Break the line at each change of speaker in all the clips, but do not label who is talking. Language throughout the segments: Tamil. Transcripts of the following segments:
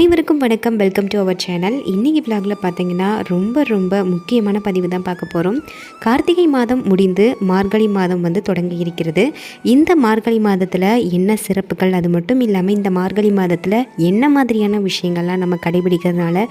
அனைவருக்கும் வணக்கம். வெல்கம் டு அவர் சேனல் இன்றைக்கி விலாகில் பார்த்தீங்கன்னா ரொம்ப ரொம்ப முக்கியமான பதிவு தான் பார்க்க போகிறோம் கார்த்திகை மாதம் முடிந்து மார்கழி மாதம் வந்து தொடங்கி இருக்கிறது. இந்த மார்கழி மாதத்தில் என்ன சிறப்புகள்? அது மட்டும் இல்லாமல் இந்த மார்கழி மாதத்தில் என்ன மாதிரியான விஷயங்கள்லாம் நம்ம கடைபிடிக்கிறதுனால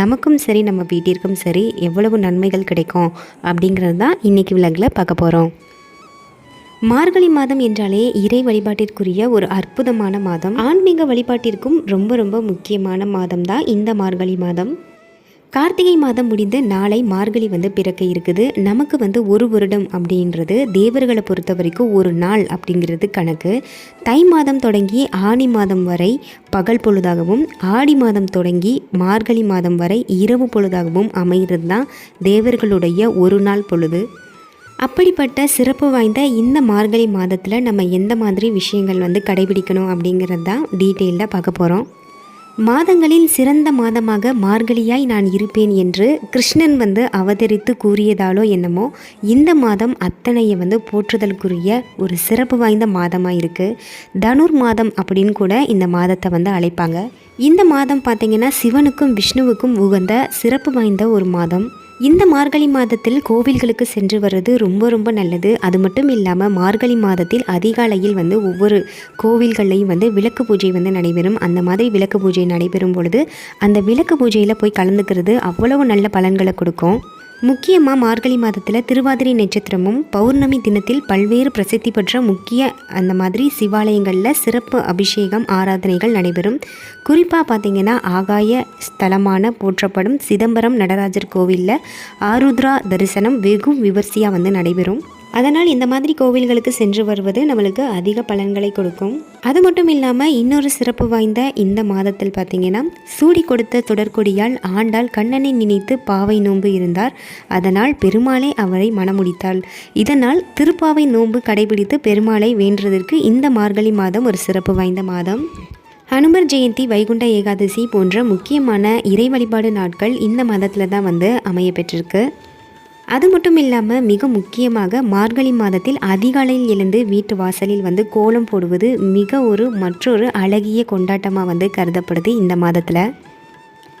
நமக்கும் சரி நம்ம வீட்டிற்கும் சரி எவ்வளவு நன்மைகள் கிடைக்கும் அப்படிங்கிறது தான் இன்றைக்கி விலாகில் பார்க்க போகிறோம் மார்கழி மாதம் என்றாலே இறை வழிபாட்டிற்குரிய ஒரு அற்புதமான மாதம். ஆன்மீக வழிபாட்டிற்கும் ரொம்ப ரொம்ப முக்கியமான மாதம் தான் இந்த மார்கழி மாதம். கார்த்திகை மாதம் முடிந்து நாளை மார்கழி வந்து பிறக்க இருக்குது. நமக்கு வந்து ஒரு வருடம் அப்படின்றது தேவர்களை பொறுத்த வரைக்கும் ஒரு நாள் அப்படிங்கிறது கணக்கு. தை மாதம் தொடங்கி ஆனி மாதம் வரை பகல் பொழுதாகவும் ஆடி மாதம் தொடங்கி மார்கழி மாதம் வரை இரவு பொழுதாகவும் அமைகிறது தான் தேவர்களுடைய ஒரு நாள் பொழுது. அப்படிப்பட்ட சிறப்பு வாய்ந்த இந்த மார்கழி மாதத்தில் நம்ம எந்த மாதிரி விஷயங்கள் வந்து கடைபிடிக்கணும் அப்படிங்கிறது தான் டீட்டெயிலாக பார்க்க போகிறோம் மாதங்களில் சிறந்த மாதமாக மார்கழியாய் நான் இருப்பேன் என்று கிருஷ்ணன் வந்து அவதரித்து கூறியதாலோ என்னமோ இந்த மாதம் அத்தனையை வந்து போற்றுதலுக்குரிய ஒரு சிறப்பு வாய்ந்த மாதமாக இருக்குது தனுர் மாதம் அப்படின்னு கூட இந்த மாதத்தை வந்து அழைப்பாங்க. இந்த மாதம் பார்த்திங்கன்னா சிவனுக்கும் விஷ்ணுவுக்கும் உகந்த சிறப்பு வாய்ந்த ஒரு மாதம். இந்த மார்கழி மாதத்தில் கோவில்களுக்கு சென்று வர்றது ரொம்ப ரொம்ப நல்லது. அது மட்டும் இல்லாமல் மார்கழி மாதத்தில் அதிகாலையில் வந்து ஒவ்வொரு கோவில்கள்லையும் வந்து விளக்கு பூஜை வந்து நடைபெறும். அந்த மாதிரி விளக்கு பூஜை நடைபெறும் பொழுது அந்த விளக்கு பூஜையில் போய் கலந்துக்கிறது அவ்வளவு நல்ல பலன்களை கொடுக்கும். முக்கியமாக மார்கழி மாதத்தில் திருவாதிரை நட்சத்திரமும் பௌர்ணமி தினத்தில் பல்வேறு பிரசித்தி பெற்ற முக்கிய அந்த மாதிரி சிவாலயங்களில் சிறப்பு அபிஷேகம் ஆராதனைகள் நடைபெறும். குறிப்பாக பார்த்திங்கன்னா ஆகாய ஸ்தலமான போற்றப்படும் சிதம்பரம் நடராஜர் கோவிலில் ஆருத்ரா தரிசனம் வெகு விமர்சையாக வந்து நடைபெறும். அதனால் இந்த மாதிரி கோவில்களுக்கு சென்று வருவது நம்மளுக்கு அதிக பலன்களை கொடுக்கும். அது மட்டும் இல்லாமல் இன்னொரு சிறப்பு வாய்ந்த இந்த மாதத்தில் பார்த்தீங்கன்னா சூடி கொடுத்த தொடர்கொடியால் ஆண்டாள் கண்ணனை நினைத்து பாவை நோன்பு இருந்தார். அதனால் பெருமாளை அவரை மணமுடித்தாள். இதனால் திருப்பாவை நோன்பு கடைபிடித்து பெருமாளை வேண்டுவதற்கு இந்த மார்கழி மாதம் ஒரு சிறப்பு வாய்ந்த மாதம். ஹனுமர் ஜெயந்தி வைகுண்ட ஏகாதசி போன்ற முக்கியமான இறை வழிபாடு நாட்கள் இந்த மாதத்தில் தான் வந்து அமைய பெற்றிருக்கு. அது மட்டும் இல்லாமல் மிக முக்கியமாக மார்கழி மாதத்தில் அதிகாலையில் எழுந்து வீட்டு வாசலில் வந்து கோலம் போடுவது மிக ஒரு மற்றொரு அழகிய கொண்டாட்டமாக வந்து கருதப்படுது இந்த மாதத்தில்.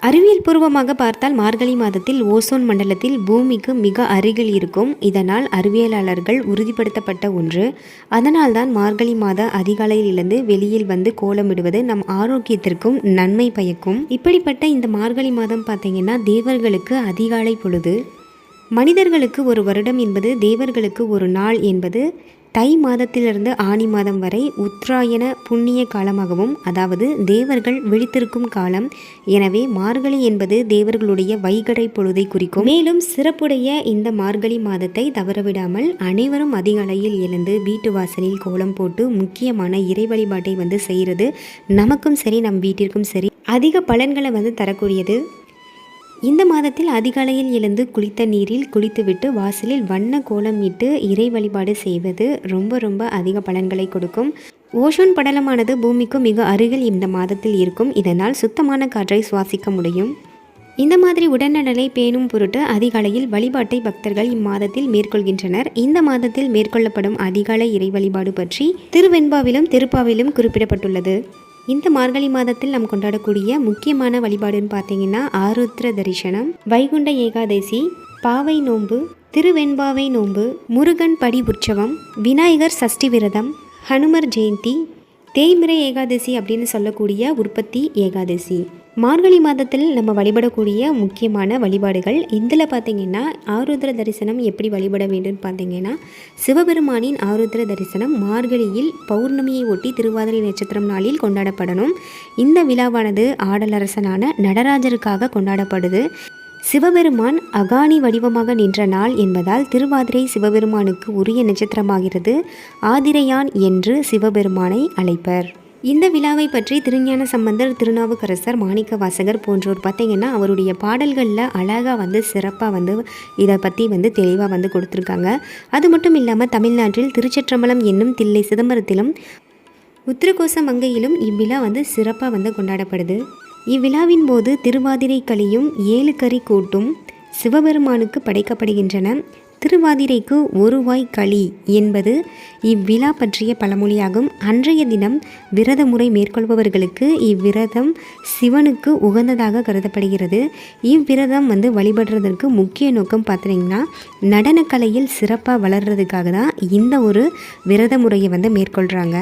அறிவியல் பூர்வமாக பார்த்தால் மார்கழி மாதத்தில் ஓசோன் மண்டலத்தில் பூமிக்கு மிக அருகில் இருக்கும். இதனால் அறிவியலாளர்கள் உறுதிப்படுத்தப்பட்ட ஒன்று. அதனால்தான் மார்கழி மாத அதிகாலையில் இருந்து வெளியில் வந்து கோலமிடுவது நம் ஆரோக்கியத்திற்கும் நன்மை பயக்கும். இப்படிப்பட்ட இந்த மார்கழி மாதம் பார்த்தீங்கன்னா தேவர்களுக்கு அதிகாலை பொழுது மனிதர்களுக்கு ஒரு வருடம் என்பது தேவர்களுக்கு ஒரு நாள் என்பது தை மாதத்திலிருந்து ஆணி மாதம் வரை உத்ராயண புண்ணிய காலமாகவும் அதாவது தேவர்கள் விழித்திருக்கும் காலம். எனவே மார்கழி என்பது தேவர்களுடைய வைகடை பொழுதை குறிக்கும். மேலும் சிறப்புடைய இந்த மார்கழி மாதத்தை தவறவிடாமல் அனைவரும் அதிகாலையில் எழுந்து வீட்டு வாசலில் கோலம் போட்டு முக்கியமான இறை வழிபாட்டை வந்து செய்கிறது. நமக்கும் சரி நம் வீட்டிற்கும் சரி. அதிக பலன்களை வந்து தரக்கூடியது இந்த மாதத்தில் அதிகாலையில் எழுந்து குளித்த நீரில் குளித்துவிட்டு வாசலில் வண்ண கோலம் இட்டு இறை வழிபாடு செய்வது ரொம்ப ரொம்ப அதிக பலன்களை கொடுக்கும். ஓஷோன் படலமானது பூமிக்கு மிக அருகில் இந்த மாதத்தில் இருக்கும். இதனால் சுத்தமான காற்றை சுவாசிக்க முடியும். இந்த மாதிரி உடல்நலனை பேணும் பொருட்டு அதிகாலையில் வழிபாட்டை பக்தர்கள் இம்மாதத்தில் மேற்கொள்கின்றனர். இந்த மாதத்தில் மேற்கொள்ளப்படும் அதிகாலை இறை வழிபாடு பற்றி திருவெண்பாவிலும் திருப்பாவிலும் குறிப்பிடப்பட்டுள்ளது. இந்த மார்கழி மாதத்தில் நாம் கொண்டாடக்கூடிய முக்கியமான வழிபாடுன்னு பார்த்தீங்கன்னா ஆருத்ர தரிசனம் வைகுண்ட ஏகாதசி பாவை நோன்பு திருவெண்பாவை நோன்பு முருகன் படி உற்சவம் விநாயகர் சஷ்டி விரதம் ஹனுமர் ஜெயந்தி தேய்மிரை ஏகாதசி அப்படின்னு சொல்லக்கூடிய உற்பத்தி ஏகாதசி. மார்கழி மாதத்தில் நம்ம வழிபடக்கூடிய முக்கியமான வழிபாடுகள். இதில் பார்த்திங்கன்னா ஆருத்ர தரிசனம் எப்படி வழிபட வேண்டும் பார்த்தீங்கன்னா சிவபெருமானின் ஆருத்ர தரிசனம் மார்கழியில் பௌர்ணமியை ஒட்டி திருவாதிரை நட்சத்திரம் நாளில் கொண்டாடப்படணும். இந்த விழாவானது ஆடலரசனான நடராஜருக்காக கொண்டாடப்படுது. சிவபெருமான் அகானி வடிவமாக நின்ற நாள் என்பதால் திருவாதிரை சிவபெருமானுக்கு உரிய நட்சத்திரமாகிறது. ஆதிரையான் என்று சிவபெருமானை அழைப்பர். இந்த விழாவை பற்றி திருஞான சம்பந்தர் திருநாவுக்கரசர் மாணிக்க வாசகர் போன்றோர் பார்த்திங்கன்னா அவருடைய பாடல்களில் அழகாக வந்து சிறப்பாக வந்து இதை பற்றி வந்து தெளிவாக வந்து கொடுத்துருக்காங்க. அது மட்டும் இல்லாமல் தமிழ்நாட்டில் திருச்சற்றம்பலம் என்னும் தில்லை சிதம்பரத்திலும் உத்திரகோச மங்கையிலும் இவ்விழா வந்து சிறப்பாக வந்து கொண்டாடப்படுது. இவ்விழாவின் போது திருவாதிரை களியும் ஏழு கறி கூட்டும் சிவபெருமானுக்கு படைக்கப்படுகின்றன. திருவாதிரைக்கு ஒருவாய் களி என்பது இவ்விழா பற்றிய பழமொழியாகும். அன்றைய தினம் விரத முறை மேற்கொள்பவர்களுக்கு இவ்விரதம் சிவனுக்கு உகந்ததாக கருதப்படுகிறது. இவ்விரதம் வந்து வழிபடுறதற்கு முக்கிய நோக்கம் பார்த்தீங்கன்னா நடனக்கலையில் சிறப்பாக வளர்கிறதுக்காக தான் இந்த ஒரு விரத முறையை வந்து மேற்கொள்கிறாங்க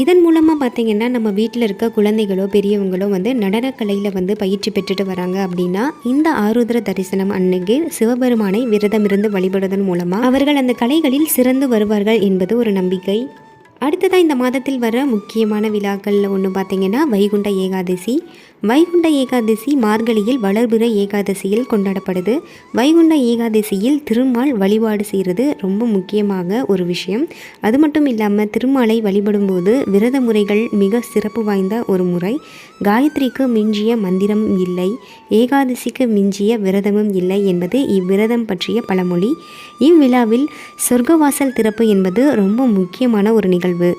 இதன் மூலமாக பார்த்தீங்கன்னா நம்ம வீட்டில் இருக்க குழந்தைகளோ பெரியவங்களோ வந்து நடனக்கலையில் வந்து பயிற்சி பெற்றுட்டு வராங்க அப்படின்னா இந்த ஆருத்ர தரிசனம் அன்னைக்கு சிவபெருமானை விரதம் இருந்து வழிபடுவதன் மூலமாக அவர்கள் அந்த கலைகளில் சிறந்து வருவார்கள் என்பது ஒரு நம்பிக்கை. அடுத்ததாக இந்த மாதத்தில் வர முக்கியமான விழாக்களில் ஒன்று பார்த்தீங்கன்னா வைகுண்ட ஏகாதசி. வைகுண்ட ஏகாதசி மார்கழியில் வளர்பிற ஏகாதசியில் கொண்டாடப்படுது. வைகுண்ட ஏகாதசியில் திருமால் வழிபாடு செய்கிறது ரொம்ப முக்கியமாக ஒரு விஷயம். அது மட்டும் இல்லாமல் திருமாலை வழிபடும்போது விரத முறைகள் மிக சிறப்பு வாய்ந்த ஒரு முறை. காயத்ரிக்கு மிஞ்சிய மந்திரம் இல்லை. ஏகாதசிக்கு மிஞ்சிய விரதமும் இல்லை என்பது இவ்விரதம் பற்றிய பழமொழி. இவ்விழாவில் சொர்க்கவாசல் திறப்பு என்பது ரொம்ப முக்கியமான ஒரு நிகழ்வு.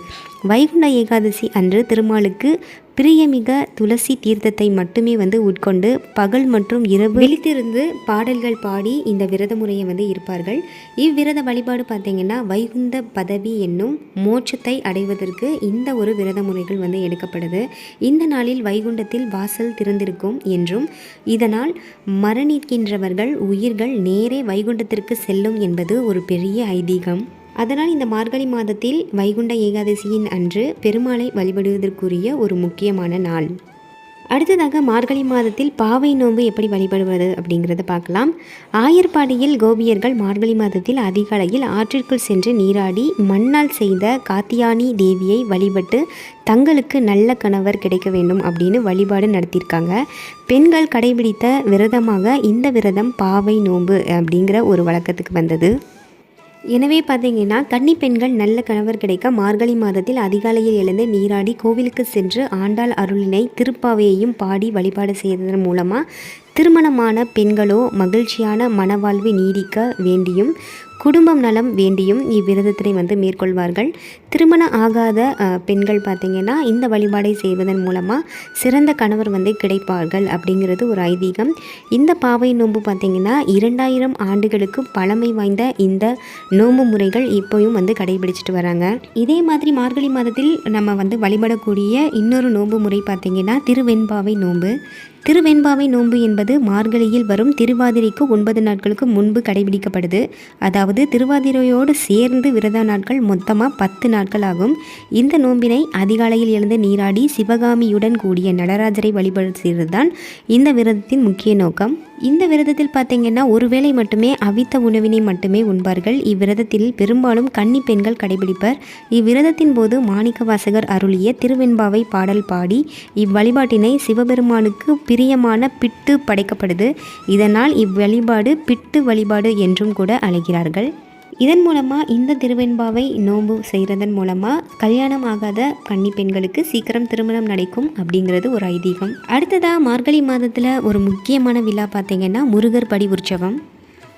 வைகுண்ட ஏகாதசி அன்று திருமாலுக்கு பிரியமிக துளசி தீர்த்தத்தை மட்டுமே வந்து உட்கொண்டு பகல் மற்றும் இரவு விழித்திருந்து பாடல்கள் பாடி இந்த விரத முறையை வந்து இருப்பார்கள். இவ்விரத வழிபாடு பார்த்திங்கன்னா வைகுந்த பதவி என்னும் மோட்சத்தை அடைவதற்கு இந்த ஒரு விரத முறைகள் வந்து எடுக்கப்படுது. இந்த நாளில் வைகுண்டத்தில் வாசல் திறந்திருக்கும் என்றும் இதனால் மரணிக்கின்றவர்கள் உயிர்கள் நேரே வைகுண்டத்திற்கு செல்லும் என்பது ஒரு பெரிய ஐதீகம். அதனால் இந்த மார்கழி மாதத்தில் வைகுண்ட ஏகாதசியின் அன்று பெருமாளை வழிபடுவதற்குரிய ஒரு முக்கியமான நாள். அடுத்ததாக மார்கழி மாதத்தில் பாவை நோன்பு எப்படி வழிபடுவது அப்படிங்கிறத பார்க்கலாம். ஆயர்பாடியில் கோபியர்கள் மார்கழி மாதத்தில் அதிகாலையில் ஆற்றிற்குள் சென்று நீராடி மண்ணால் செய்த காத்தியானி தேவியை வழிபட்டு தங்களுக்கு நல்ல கணவர் கிடைக்க வேண்டும் அப்படின்னு வழிபாடு நடத்தியிருக்காங்க. பெண்கள் கடைபிடித்த விரதமாக இந்த விரதம் பாவை நோன்பு அப்படிங்கிற ஒரு வழக்கத்துக்கு வந்தது. எனவே பார்த்தீங்கன்னா கன்னி பெண்கள் நல்ல கணவர் கிடைக்க மார்கழி மாதத்தில் அதிகாலையில் எழுந்து நீராடி கோவிலுக்கு சென்று ஆண்டாள் அருளினை திருப்பாவையையும் பாடி வழிபாடு செய்வதன் மூலமாக திருமணமான பெண்களோ மகிழ்ச்சியான மனவாழ்வு நீடிக்க வேண்டியும் குடும்பம் நலம் வேண்டியும் இவ்விரதத்தினை வந்து மேற்கொள்வார்கள். திருமணம் ஆகாத பெண்கள் பார்த்திங்கன்னா இந்த வழிபாடை செய்வதன் மூலமாக சிறந்த கணவர் வந்து கிடைப்பார்கள் அப்படிங்கிறது ஒரு ஐதீகம். இந்த பாவை நோன்பு பார்த்திங்கன்னா இரண்டாயிரம் ஆண்டுகளுக்கு பழமை வாய்ந்த இந்த நோன்பு முறைகள் இப்போயும் வந்து கடைபிடிச்சிட்டு வராங்க. இதே மாதிரி மார்கழி மாதத்தில் நம்ம வந்து வழிபடக்கூடிய இன்னொரு நோன்பு முறை பார்த்திங்கன்னா திருவெண்பாவை நோன்பு. திருவெண்பாவை நோன்பு என்பது மார்கழியில் வரும் திருவாதிரைக்கு ஒன்பது நாட்களுக்கு முன்பு கடைபிடிக்கப்படுது. அதாவது அதாவது திருவாதிரையோடு சேர்ந்து விரத நாட்கள் மொத்தமாக பத்து நாட்கள் ஆகும். இந்த நோம்பினை அதிகாலையில் எழுந்து நீராடி சிவகாமியுடன் கூடிய நடராஜரை வழிபாடு இந்த விரதத்தின் முக்கிய நோக்கம். இந்த விரதத்தில் பார்த்தீங்கன்னா ஒருவேளை மட்டுமே அவித்த உணவினை மட்டுமே உண்பார்கள். இவ்விரதத்தில் பெரும்பாலும் கன்னி பெண்கள் கடைபிடிப்பர். இவ்விரதத்தின் போது மாணிக்க வாசகர் அருளிய திருவெண்பாவை பாடல் பாடி இவ்வழிபாட்டினை சிவபெருமானுக்கு பிரியமான பிட்டு படைக்கப்படுது. இதனால் இவ்வழிபாடு பிட்டு வழிபாடு என்றும் கூட அழைக்கிறார்கள். இதன் மூலமாக இந்த திருவெண்பாவை நோன்பு செய்கிறதன் மூலமாக கல்யாணம் ஆகாத கன்னி பெண்களுக்கு சீக்கிரம் திருமணம் நடக்கும் அப்படிங்கிறது ஒரு ஐதீகம். அடுத்ததாக மார்கழி மாதத்தில் ஒரு முக்கியமான விழா பார்த்திங்கன்னா முருகர் படி உற்சவம்.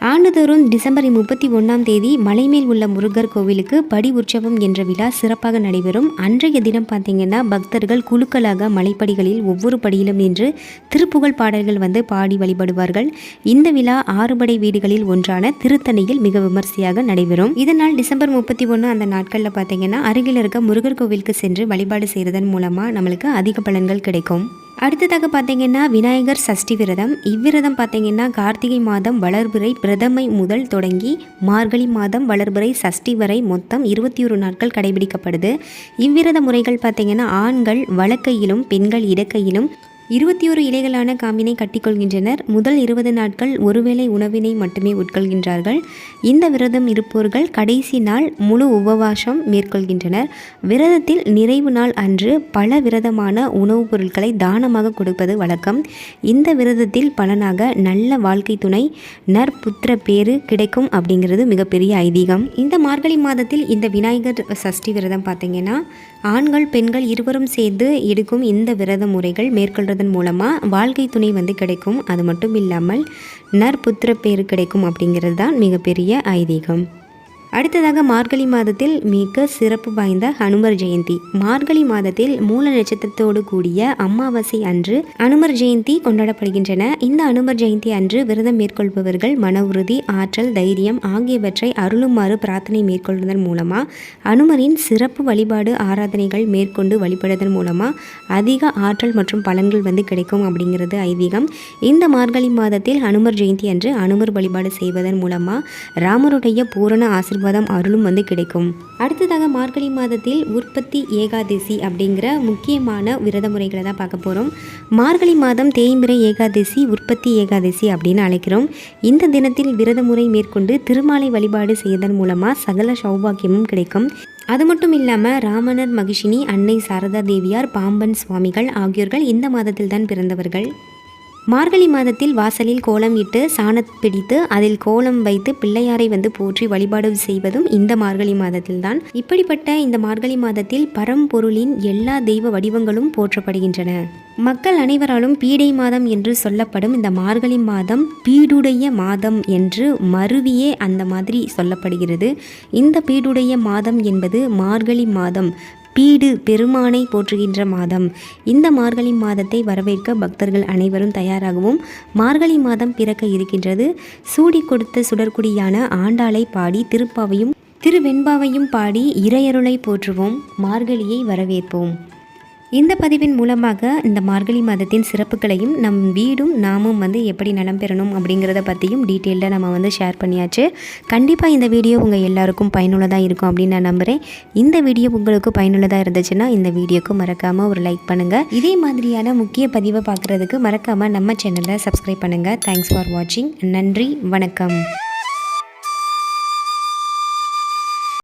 ஆண்டுதோறும் டிசம்பர் முப்பத்தி ஒன்றாம் தேதி மலைமேல் உள்ள முருகர் கோவிலுக்கு படி உற்சவம் என்ற விழா சிறப்பாக நடைபெறும். அன்றைய தினம் பார்த்தீங்கன்னா பக்தர்கள் குழுக்களாக மலைப்படிகளில் ஒவ்வொரு படியிலும் நின்று திருப்புகழ் பாடல்கள் வந்து பாடி வழிபடுவார்கள். இந்த விழா ஆறுபடை வீடுகளில் ஒன்றான திருத்தணியில் மிக விமர்சையாக நடைபெறும். இதனால் டிசம்பர் முப்பத்தி ஒன்று அந்த நாட்களில் பார்த்தீங்கன்னா அருகில் இருக்க முருகர் கோவிலுக்கு சென்று வழிபாடு செய்வதன் மூலமாக நம்மளுக்கு அதிக பலன்கள் கிடைக்கும். அடுத்ததாக பார்த்தீங்கன்னா விநாயகர் சஷ்டி விரதம். இவ்விரதம் பார்த்தீங்கன்னா கார்த்திகை மாதம் வளர்பிறை பிரதமை முதல் தொடங்கி மார்கழி மாதம் வளர்பிறை சஷ்டி வரை மொத்தம் இருபத்தி ஒரு நாட்கள் கடைபிடிக்கப்படுது. இவ்விரத முறைகள் பார்த்தீங்கன்னா ஆண்கள் வழக்கையிலும் பெண்கள் இடக்கையிலும் இருபத்தி ஒரு இலைகளான காம்பினை கட்டிக்கொள்கின்றனர். முதல் இருபது நாட்கள் ஒருவேளை உணவினை மட்டுமே உட்கொள்கின்றார்கள். இந்த விரதம் இருப்பவர்கள் கடைசி நாள் முழு உபவாசம் மேற்கொள்கின்றனர். விரதத்தில் நிறைவு நாள் அன்று பல விரதமான உணவுப் பொருட்களை தானமாக கொடுப்பது வழக்கம். இந்த விரதத்தில் பலனாக நல்ல வாழ்க்கை துணை நற்புத்திர பேறு கிடைக்கும் அப்படிங்கிறது மிகப்பெரிய ஐதீகம். இந்த மார்கழி மாதத்தில் இந்த விநாயகர் சஷ்டி விரதம் பார்த்தீங்கன்னா ஆண்கள் பெண்கள் இருவரும் சேர்ந்து எடுக்கும் இந்த விரத முறைகள் மேற்கொள்வதன் மூலமாக வாழ்க்கை துணை வந்து கிடைக்கும். அது மட்டும் இல்லாமல் நற்புத்திர பேர் கிடைக்கும் அப்படிங்கிறது தான் மிகப்பெரிய ஐதீகம். அடுத்ததாக மார்கழி மாதத்தில் மிக சிறப்பு வாய்ந்த ஹனுமர் ஜெயந்தி. மார்கழி மாதத்தில் மூல நட்சத்திரத்தோடு கூடிய அமாவாசை அன்று அனுமர் ஜெயந்தி கொண்டாடப்படுகின்றன. இந்த அனுமர் ஜெயந்தி அன்று விரதம் மேற்கொள்பவர்கள் மன உறுதி ஆற்றல் தைரியம் ஆகியவற்றை அருளுமாறு பிரார்த்தனை மேற்கொள்வதன் மூலமா அனுமரின் சிறப்பு வழிபாடு ஆராதனைகள் மேற்கொண்டு வழிபடுவதன் மூலமா அதிக ஆற்றல் மற்றும் பலன்கள் வந்து கிடைக்கும் அப்படிங்கிறது ஐதீகம். இந்த மார்கழி மாதத்தில் அனுமர் ஜெயந்தி அன்று அனுமர் வழிபாடு செய்வதன் மூலமா ராமருடைய பூரண ஆசிர்வாதம் அருளும் வந்து கிடைக்கும். அடுத்ததாக மார்கழி மாதத்தில் உற்பத்தி ஏகாதசி அப்படிங்கிற முக்கியமான விரத முறைகளை தான் பார்க்க போகிறோம் மார்கழி மாதம் தேய்பிறை ஏகாதசி உற்பத்தி ஏகாதசி அப்படின்னு அழைக்கிறோம். இந்த தினத்தில் விரத முறை மேற்கொண்டு திருமாலை வழிபாடு செய்வதன் மூலமாக சகல சௌபாக்கியமும் கிடைக்கும். அது மட்டும் இல்லாமல் ராமனர் மகிஷினி அன்னை சாரதா தேவியார் பாம்பன் சுவாமிகள் ஆகியோர்கள் இந்த மாதத்தில் தான் பிறந்தவர்கள். மார்கழி மாதத்தில் வாசலில் கோலம் இட்டு சாணத் பிடித்து அதில் கோலம் வைத்து பிள்ளையாரை வந்து போற்றி வழிபாடு செய்வதும் இந்த மார்கழி மாதத்தில்தான். இப்படிப்பட்ட இந்த மார்கழி மாதத்தில் பரம்பொருளின் எல்லா தெய்வ வடிவங்களும் போற்றப்படுகின்றன. மக்கள் அனைவராலும் பீடை மாதம் என்று சொல்லப்படும் இந்த மார்கழி மாதம் பீடுடைய மாதம் என்று மருவியே அந்த மாதிரி சொல்லப்படுகிறது. இந்த பீடுடைய மாதம் என்பது மார்கழி மாதம். பீடு பெருமானை போற்றுகின்ற மாதம். இந்த மார்கழி மாதத்தை வரவேற்க பக்தர்கள் அனைவரும் தயாராகவும் மார்கழி மாதம் பிறக்க இருக்கின்றது. சூடி கொடுத்த சுடற்குடியான ஆண்டாளை பாடி திருப்பாவையும் திருவெண்பாவையும் பாடி இறையருளை போற்றுவோம். மார்கழியை வரவேற்போம். இந்த பதிவின் மூலமாக இந்த மார்கழி மாதத்தின் சிறப்புகளையும் நம் வீடும் நாமும் வந்து எப்படி நலம் பெறணும் அப்படிங்கிறத பற்றியும் டீட்டெயில்டாக நம்ம வந்து ஷேர் பண்ணியாச்சு. கண்டிப்பாக இந்த வீடியோ உங்கள் எல்லாருக்கும் பயனுள்ளதாக இருக்கும் அப்படின்னு நான் நம்புகிறேன் இந்த வீடியோ உங்களுக்கு பயனுள்ளதாக இருந்துச்சுன்னா இந்த வீடியோக்கு மறக்காமல் ஒரு லைக் பண்ணுங்கள் இதே மாதிரியான முக்கிய பதிவை பார்க்குறதுக்கு மறக்காமல் நம்ம சேனலை சப்ஸ்கிரைப் பண்ணுங்கள் தேங்க்ஸ் ஃபார் வாட்சிங் நன்றி வணக்கம்.